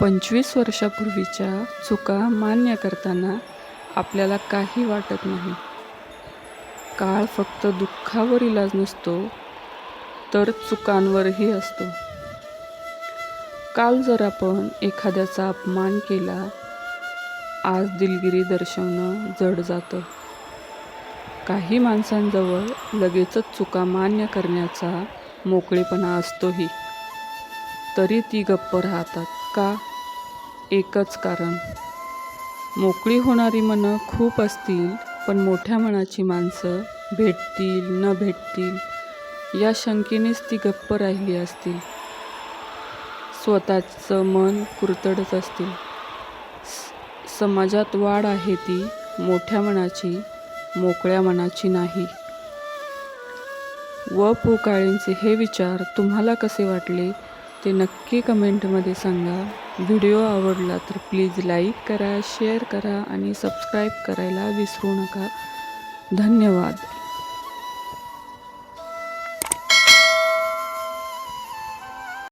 पंचवीस वर्षापूर्वीच्या चुका मान्य करताना आपल्याला काही वाटत नाही. काळ फक्त दुःखावर इलाज नसतो तर चुकांवरही असतो. काल जर आपण एखाद्याचा अपमान केला आज दिलगिरी दर्शवणं जड जातं. काही माणसांजवळ लगेचच चुका मान्य करण्याचा मोकळेपणा असतोही. तरी ती गप्प राहतात का? एकच कारण. मोकळी होणारी मनं खूप असतील पण मोठ्या मनाची माणसं भेटतील न भेटतील या शंकेनेच ती गप्प राहिली असतील. स्वतःचं मन कुरतडत असतील. स- समाजात वाढ आहे ती मोठ्या मनाची मोकळ्या मनाची नाही. व पु हे विचार तुम्हाला कसे वाटले ते नक्की कमेंटमध्ये सांगा. व्हिडिओ आवडला तर प्लीज लाईक करा शेअर करा आणि सबस्क्राईब करायला विसरू नका. धन्यवाद.